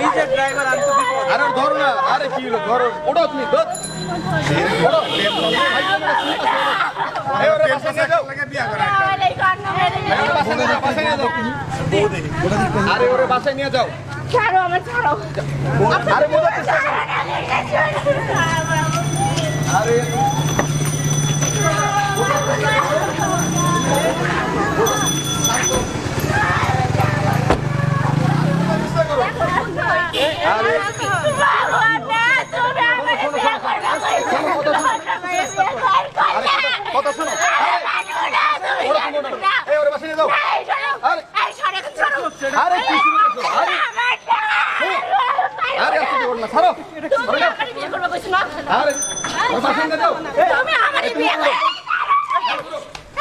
নিজে ড্রাইভার আনতে বিপদ। আরে ধরো না আরে কি হলো ধরো ওটা তুমি ধর। আরে ওরে বাসায় নিয়ে যাও। ছাড়ো আমার ছাড়ো। আরে। আরে চেষ্টা করো। আরে ভগবান না, তুমি আমাকে বিয়ে করবে কইছো। আরে কথা শোনো আরে ওরা শুনো না এই ওরে বাসায় নিয়ে যাও এই ছাড়ো, আরে এই ছাড়ো, ছাড়ো। আরে কি শুরু করছ আরে আমার ছাড়ো। আরে আসতে দিও না ছাড়ো তুমি আমাকে বিয়ে করবে কইছো না? আরে ওর বাসায় নিয়ে যাও তুমি আমাকে বিয়ে করবে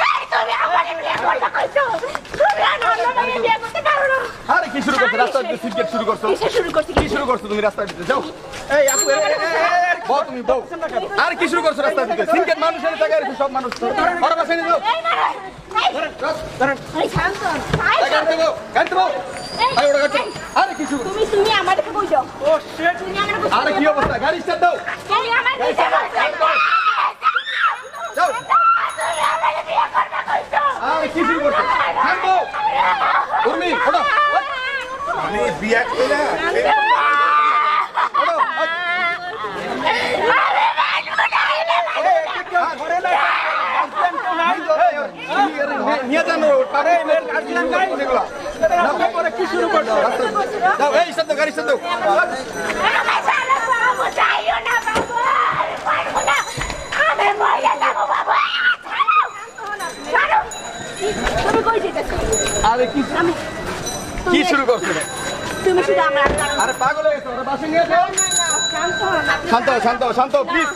এই, তুমি আমাকে বিয়ে করবে কইছো। তুমি আর অন্যকে বিয়ে করতে পারো না। আরে কি শুরু করছ? রাস্তা দিতে সিগারেট শুরু করছ? কিসে শুরু করছি? কি শুরু করছ তুমি রাস্তা দিতে যাও। এই আপু বউ তুমি বউ। আর কি শুরু করছ রাস্তা দিতে মানুষের জায়গায় রেখে সব মানুষ নিয়ে যাও। আরে কি শুরু তুমি তুমি আমাদেরকে কইছো ও শেট তুমি আমাকে আরে কি অবস্থা? গাড়ি স্টার্ট দাও তুমি আমাকে কইছো যাও তুমি আমাকে বিয়ে করবে কইছো আরে কি শুরু করছ শান্ত উর্মি ওটা আমি বিয়া কইরা নিয়ে যান পারে পরে কি শুরু করছ এই গাড়ি আরে কি কি শুরু করছ? তুমি শুধু আমার আরে পাগল হয়ে গেছো ওরা বাসে নিয়ে যাও শান্ত হও শান্ত হও, শান্ত প্লিজ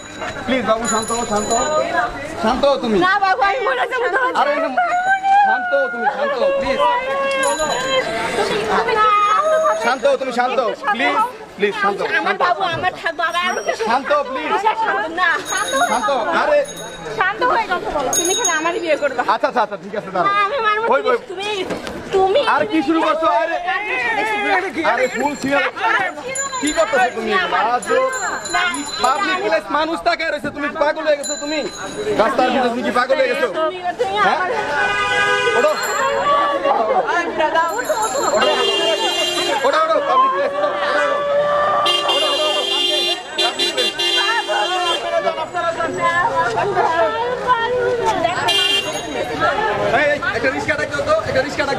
প্লিজ বাবু শান্ত হও, শান্ত হও। শান্ত হও তুমি না বাবু আমি মরে যাব তোমার আরে শান্ত হও তুমি শান্ত প্লিজ শান্ত হও, তুমি শান্ত প্লিজ প্লিজ শান্ত আমার বাবু আমার শান্ত প্লিজ শান্ত না শান্ত। আরে শান্ত হয়ে কথা বলো তুমি খেলে আমার বিয়ে করবে আচ্ছা আচ্ছা আচ্ছা ঠিক আছে দাঁড়াও আমি মানবো। তুমি তুমি আর কি শুরু করছ আরে আরে ফুল সিরিয়াল কি করতেছো তুমি আজব পাবলিক প্লেস মানুষ তাকায় রয়েছে তুমি পাগল হয়ে গেছো তুমি রাস্তার ভিতরে তুমি কি পাগল হয়ে গেছো হ্যাঁ ওঠো ওঠো ওঠো পাবলিক প্লেস একটা রিক্সা রিক্সা ডাক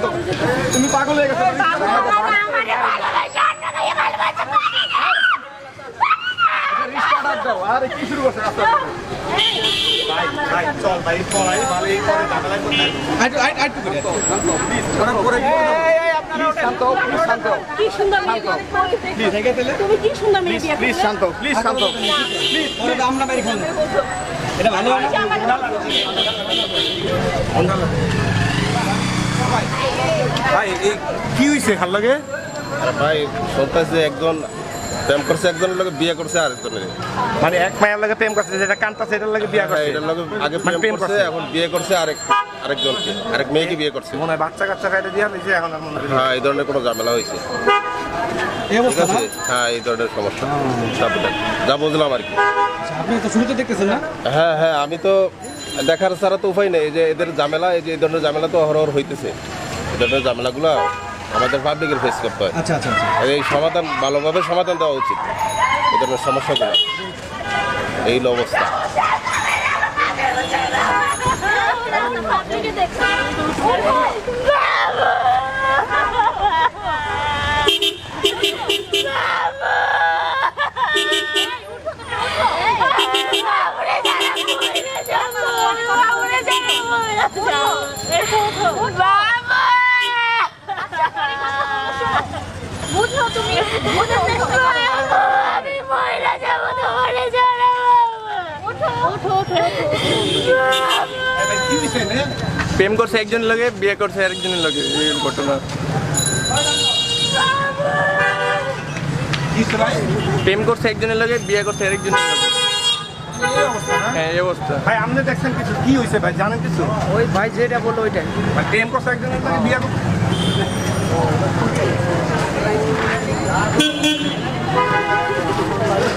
তুমি পাগল হয়ে গেছো। ডাক দাও। আরে কি শুরু করছে? রাস্তা আমরা এটা ভালো কি হইছে খাল লাগে? আর ভাই বলতেছে একজন প্রেম করছে একজনের বিয়ে করছে আরেকজনের। মানে এক মায়ের লাগে প্রেম করছে যেটা কান্তা সেটার লাগে বিয়া করছে? এটার লোকে আগে মানে প্রেম করছে। এখন বিয়ে করছে আরেক আরেকজনকে আরেক মেয়েকে বিয়ে করছে। মনে হয় বাচ্চা কাচ্চা খাইতে দিয়া দিয়েছে এখন আর মনে হ্যাঁ এই ধরনের কোনো ঝামেলা হয়েছে ঠিক আছে? হ্যাঁ এই ধরনের সমস্যা। যা বুঝলাম আর কি। আচ্ছা, আপনি তো শুরুতে দেখতেছেন না? হ্যাঁ হ্যাঁ আমি তো দেখার ছাড়া তো উপায় নেই এই যে এদের ঝামেলা এই যে এই ধরনের ঝামেলা তো অহরহ হইতেছে। ধরনের ঝামেলাগুলো আমাদের পাবলিকের ফেস করতে হয়। আচ্ছা আচ্ছা আচ্ছা। আর এই সমাধান ভালোভাবে সমাধান দেওয়া উচিত। ধরনের সমস্যাগুলো। এই অবস্থা। দেখছেন বুঝো তুমি আমি মহিলা যাব তোমার উঠো প্রেম করছে একজনের লগে বিয়ে করছে আরেকজনের লগে এই ঘটনা। প্রেম করছে একজনের লগে বিয়ে করছে আরেকজনের লগে হ্যাঁ এই অবস্থা। ভাই আপনি দেখছেন কিছু? কি হইছে ভাই? জানেন কিছু? ওই ভাই যেটা বলল ওইটাই। প্রেম করছে একজনের লাগে বিয়া করছে। আরে খারাপ